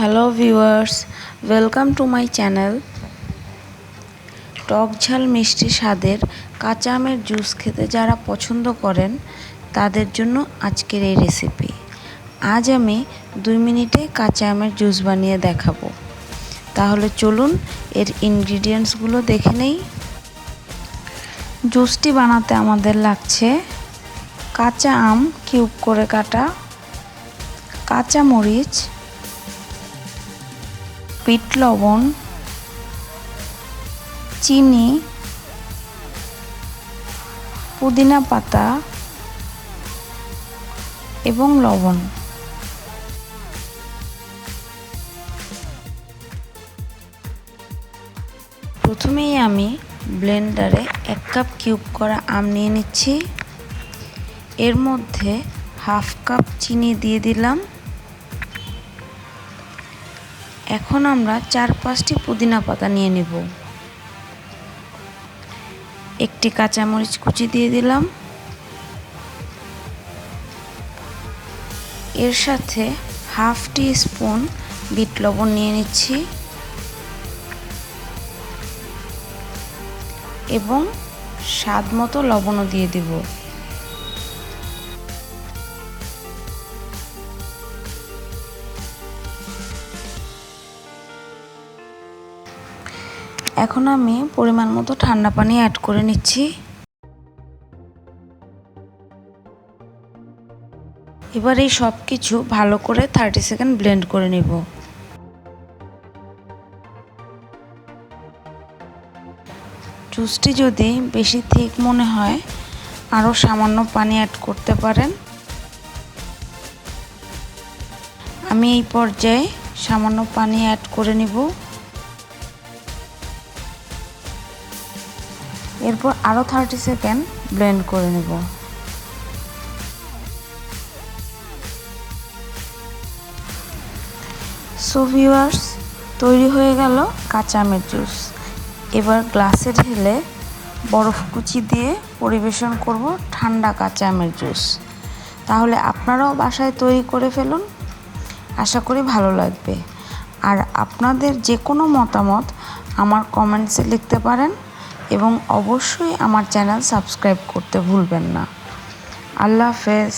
Hello viewers welcome to my channel টক ঝাল মিষ্টি স্বাদের কাঁচা আমের জুস খেতে যারা পছন্দ করেন, তাদের জন্য আজকের এই রেসিপি আজ আমি দুই মিনিটে কাঁচা আমের জুস বানিয়ে দেখাবো। তাহলে চলুন এর ইনগ্রিডিয়েন্টসগুলো দেখে নেই। জুসটি বানাতে আমাদের লাগছে কাঁচা আম কিউব করে কাটা, কাঁচা মরিচ বিট লবণ, চিনি, পুদিনা পাতা এবং লবণ। প্রথমেই আমি ব্লেন্ডারে এক কাপ কিউব করা আম নিয়ে নিচ্ছি। এর মধ্যে হাফ কাপ চিনি দিয়ে দিলাম। এখন আমরা চার পাঁচটি পুদিনা পাতা নিয়ে নেব। একটি কাঁচামরিচ কুচি দিয়ে দিলাম। এর সাথে হাফ টি স্পুন বিট লবণ নিয়ে নিচ্ছি। এবং স্বাদ মতো লবণও দিয়ে দিব। এখন আমি পরিমাণ মতো ঠান্ডা পানি অ্যাড করে নিচ্ছি। এবার এই সব কিছু ভালো করে থার্টি সেকেন্ড ব্লেন্ড করে নিব। জুসটি যদি বেশি ঠিক মনে হয় আরও সামান্য পানি অ্যাড করতে পারেন। আমি এই পর্যায়ে সামান্য পানি অ্যাড করে নিব। এরপর আরও থার্টি সেকেন্ড ব্লেন্ড করে নেব। সো ভিউয়ার্স তৈরি হয়ে গেল কাঁচা আমের জুস এবার গ্লাসে ঢেলে বরফ কুচি দিয়ে পরিবেশন করব ঠান্ডা কাঁচা আমের জুস তাহলে আপনারাও বাসায় তৈরি করে ফেলুন। আশা করি ভালো লাগবে। আর আপনাদের যে কোনো মতামত আমার কমেন্টসে লিখতে পারেন। এবং অবশ্যই আমার চ্যানেল সাবস্ক্রাইব করতে ভুলবেন না। আল্লাহ হাফেজ।